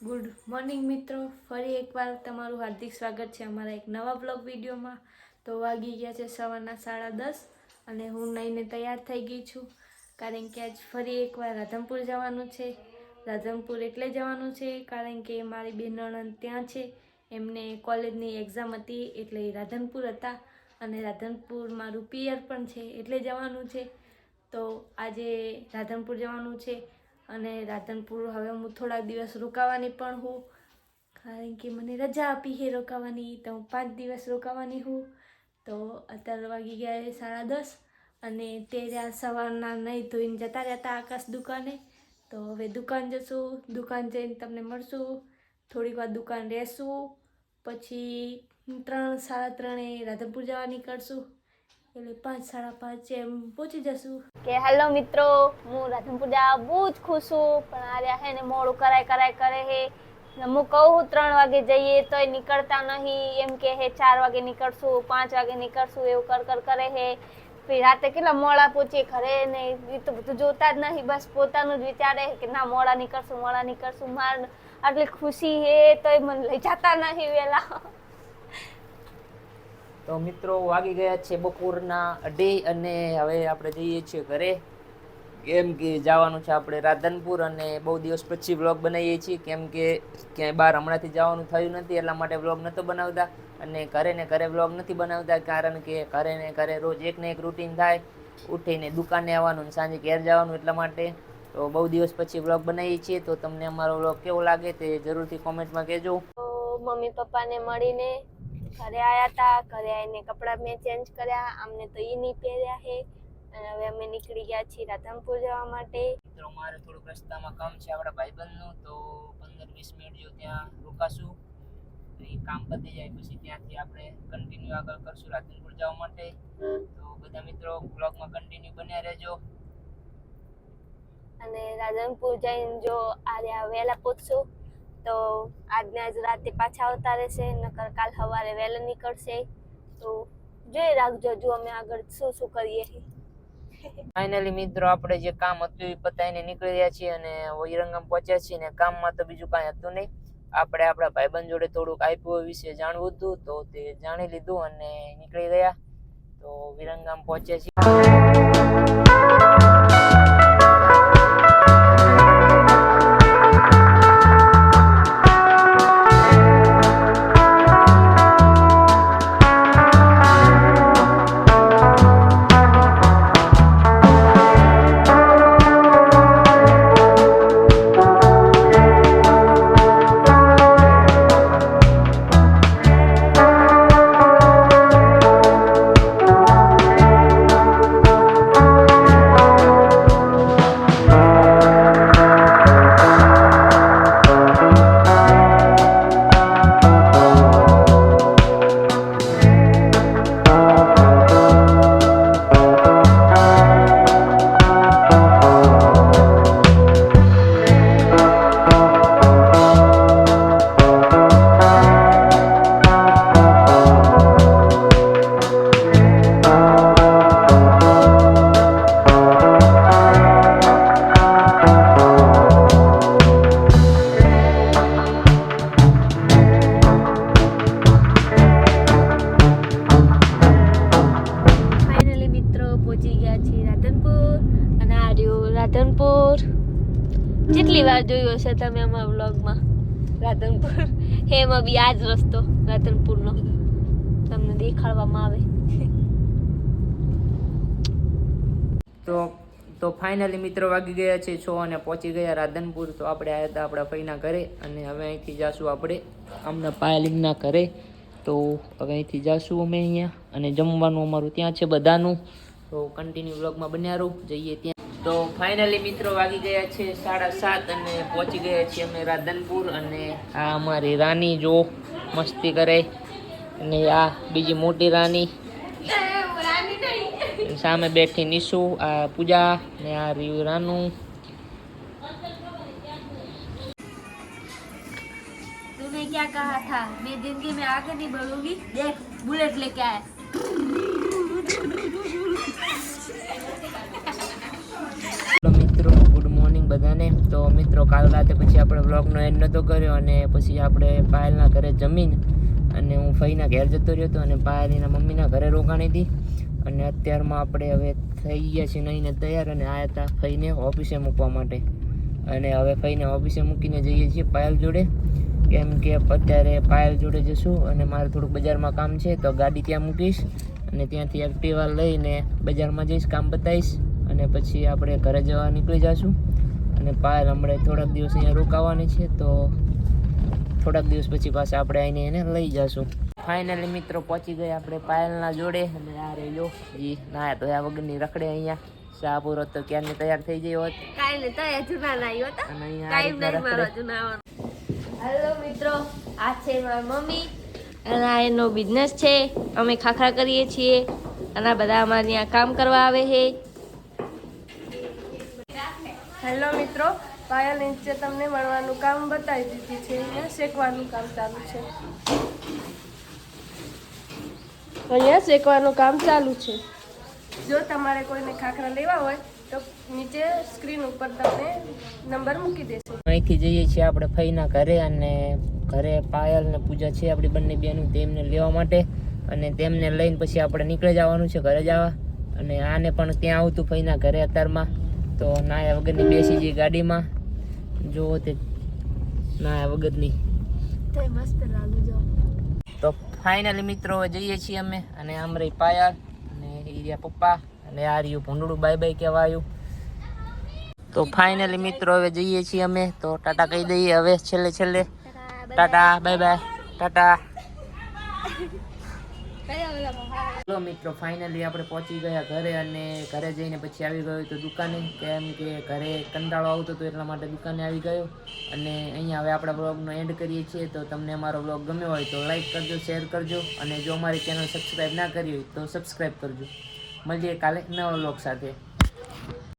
Good morning મિત્રો. ફરી એકવાર તમારું હાર્દિક સ્વાગત છે અમારા એક નવા બ્લોગ વિડીયોમાં. તો વાગી ગયા છે સવારના સાડા દસ અને હું નઈને તૈયાર થઈ ગઈ છું. કારણ કે આજ ફરી એકવાર રાધનપુર જવાનું છે. રાધનપુર એટલે જવાનું છે કારણ કે મારી બે નણંદ ત્યાં છે. એમને કોલેજની એક્ઝામ હતી એટલે રાધનપુર હતા અને રાધનપુર મારું પિયર પણ છે એટલે જવાનું છે. તો આજે રાધનપુર જવાનું છે. અને રાધનપુર હવે હું થોડાક દિવસ રોકાવાની પણ હું. કારણ કે મને રજા આપી છે રોકાવાની, તો હું પાંચ દિવસ રોકાવાની હું. તો અત્યારે વાગી ગયા સાડા દસ અને તે રહ્યા સવારના નહીં ધોઈને જતા રહેતા આકાશ દુકાને. તો હવે દુકાન જશું, દુકાન જઈને તમને મળશું. થોડીક વાર દુકાન રહેશું, પછી ત્રણ, સાડા ત્રણે રાધનપુર જવા નીકળશું. એટલે પાંચ, સાડા પાંચ એમ પહોંચી જશું. કે હેલો મિત્રો, હું રાધનપુર બહુ જ ખુશ છું, પણ આ રહ્યા હે ને મોડું કરાય કરાય, કરે હે. હું કહું હું ત્રણ વાગે જઈએ, તોય નીકળતા નહીં. એમ કે હે, ચાર વાગે નીકળશું, પાંચ વાગે નીકળશું, એવું કર કર, કરે હે. રાતે કેટલા મોડા પહોંચીએ ઘરે ને એ તો બધું જોતા જ નહીં, બસ પોતાનું જ વિચારે કે ના, મોડા નીકળશું મોડા નીકળશું. માર આટલી ખુશી હે, તોય મને લઈ જતા નહીં વહેલા તો મિત્રો વાગી ગયા છે બપોરના અઢી અને હવે આપણે જઈએ છીએ ઘરે. કેમ કે જવાનું છે આપણે રાધનપુર અને બહુ દિવસ પછી વ્લોગ બનાવીએ છીએ. કેમ કે ક્યાંય બહાર હમણાંથી જવાનું થયું નથી, એટલા માટે વ્લોગ નહોતો બનાવતા. અને ઘરે ને ઘરે વ્લોગ નથી બનાવતા, કારણ કે ઘરે ને ઘરે રોજ એક ને એક રૂટીન થાય. ઉઠીને દુકાને આવવાનું સાંજે ઘેર જવાનું એટલા માટે. તો બહુ દિવસ પછી વ્લોગ બનાવીએ છીએ. તો તમને અમારો વ્લોગ કેવો લાગે તે જરૂરથી કોમેન્ટમાં કહેજો. મમ્મી પપ્પાને મળીને ઘરે આવ્યા હતા ઘરે આવીને કપડાં મેં ચેન્જ કર્યા અમને તો એ નહીં પહેર્યા છે અને હવે અમે નીકળી ગયા છીએ રાધનપુર જવા માટે. મિત્રો મારે થોડુંક રસ્તામાં કામ છે આપણા ભાઈબંધનું તો પંદર વીસ મિનિટ જો ત્યાં રોકાશું. તો એ કામ પતી જાય પછી ત્યાંથી આપણે કન્ટિન્યુ આગળ કરશું રાધનપુર જવા માટે. તો બધા મિત્રો બ્લોગમાં કન્ટિન્યુ બન્યા રહેજો. અને રાધનપુર જઈને જો આર્યા વહેલા પહોંચશું તો આજને આજ રાતે પાછા આવતા રહેશે, નકર કાલ સવારે વહેલા નીકળશે. તો જોઈ રાખજો, જો અમે આગળ શું શું કરીએ. ફાઇનલી મિત્રો, આપણે જે કામ હતું એ પતાવીને નીકળી રહ્યા છીએ અને વિરંગમ પહોંચ્યા છીએ ને કામમાં તો બીજું કાંઈ હતું નહીં. આપણે આપણા ભાઈબંધ જોડે થોડુંક આઈપીઓ વિશે જાણવું હતું, તો તે જાણી લીધું અને નીકળી ગયા. તો વિરંગામ પહોંચ્યા છીએ. જેટલી વાર જોયો હશે તમે અમારા વ્લોગમાં રાધનપુર. હે એમાં બી આ જ રસ્તો, રાધનપુરનો. તમને દેખાડવામાં આવે. તો તો ફાઇનલી મિત્રો વાગી ગયા છે છ અને પહોંચી ગયા રાધનપુર. તો આપણે આવ્યા હતા આપણા ભાઈના ઘરે અને હવે અહીંથી જાશું આપણે આમના પાયલિંગના ઘરે. તો હવે અહીંથી જાશું અમે અહીંયા અને જમવાનું અમારું ત્યાં છે બધાનું. તો કન્ટિન્યુ બ્લોગમાં બન્યા રહો. જઈએ ત્યાં. તો ફાઇનલી મિત્રો વાગી ગયા છે સાડા સાત અને પહોંચી ગયા છીએ અમે રાધનપુર અને આ અમારી રાની જો મસ્તી કરે અને આ બીજી મોટી રાની સામે બેઠી નિશુ આ પૂજા ને આ રહ્યું રાનું तूने क्या कहा था मैं जिंदगी में आगे नहीं बढ़ूंगी देख बुलेट लेके आया તો મિત્રો, કાલ રાતે પછી આપણે બ્લોગનો એન્ડ નહોતો કર્યો અને પછી આપણે પાયલના ઘરે જમીન અને હું ફઈના ઘેર જતો રહ્યો હતો અને પાયલીના મમ્મીના ઘરે રોકાણી હતી. અને અત્યારમાં આપણે હવે થઈ ગયા છીએ નહીં તૈયાર અને આવ્યા હતા ફઈને ઓફિસે મૂકવા માટે. અને હવે ફઈને ઓફિસે મૂકીને જઈએ છીએ પાયલ જોડે. કેમ કે અત્યારે પાયલ જોડે જશું અને મારે થોડુંક બજારમાં કામ છે તો ગાડી ત્યાં મૂકીશ અને ત્યાંથી એક્ટિવા લઈને બજારમાં જઈશ, કામ બતાવીશ અને પછી આપણે ઘરે જવા નીકળી જશું. અને પાયલ હમણે થોડાક દિવસ અહીંયા રોકાવાની છે તો થોડાક દિવસ પછી પાછા આપણે આવીને એને લઈ જશું. ફાઇનલી મિત્રો પહોંચી ગયા આપણે પાયલના જોડે અને આ રહી લો જી ના તો આ વગરની રખડે અહીંયા. શાહપુર તો ક્યારની તૈયાર થઈ ગઈ હોત? તો એ ના અને અહીંયા હેલો મિત્રો આ છે મારી મમ્મી અને આ એનો બિઝનેસ છે. અમે ખાખરા કરીએ છીએ અને બધા અમારે ત્યાં કામ કરવા આવે છે. હેલો મિત્રો પાયલ નીચે તમને મળવાનું કામ બતાવી દીધું છે, અહીંયા શેકવાનું કામ ચાલુ છે. અહીંયા શેકવાનું કામ ચાલુ છે. જો તમારે કોઈને ખાખરા લેવા હોય, તો નીચે સ્ક્રીન ઉપર તમને નંબર મૂકી દેશે. અહીંથી જઈએ છીએ આપણે ફઈના ઘરે અને ઘરે પાયલ ને પૂજા છે આપણી બંને બેનું તેમને લેવા માટે અને તેમને લઈને પછી આપણે નીકળી જવાનું છે ઘરે જવા. અને આને પણ ત્યાં આવતું ફઈના ઘરે અત્યારમાં. તો નાયા વગરની બેસી જઈએ ગાડીમાં. જુઓ તે નાયા વગરની. તો જો. ફાઇનલી મિત્રો જઈએ છીએ અમે. અને આમ રહી પાયલ અને ઈ પપ્પા. અને આ રહ્યું ભૂંડળું. બાય બાય કહેવાયું તો ફાઇનલી મિત્રો હવે જઈએ છીએ અમે. તો ટાટા કહી દઈએ હવે છેલ્લે છેલ્લે. Tata bye. Bye tata. ચલો મિત્રો ફાઇનલી આપણે પહોંચી ગયા ઘરે અને ઘરે જઈને પછી આવી ગયો તો દુકાને. કેમ કે ઘરે કંટાળો આવતો હતો એટલા માટે દુકાને આવી ગયો. અને અહીંયા હવે આપણા બ્લોગનો એન્ડ કરીએ છીએ. તો તમને અમારો બ્લોગ ગમ્યો હોય તો લાઇક કરજો શેર કરજો. અને જો અમારી ચેનલ સબસ્ક્રાઈબ ના કરી હોય તો સબસ્ક્રાઈબ કરજો. મળીએ કાલે નવા બ્લોગ સાથે.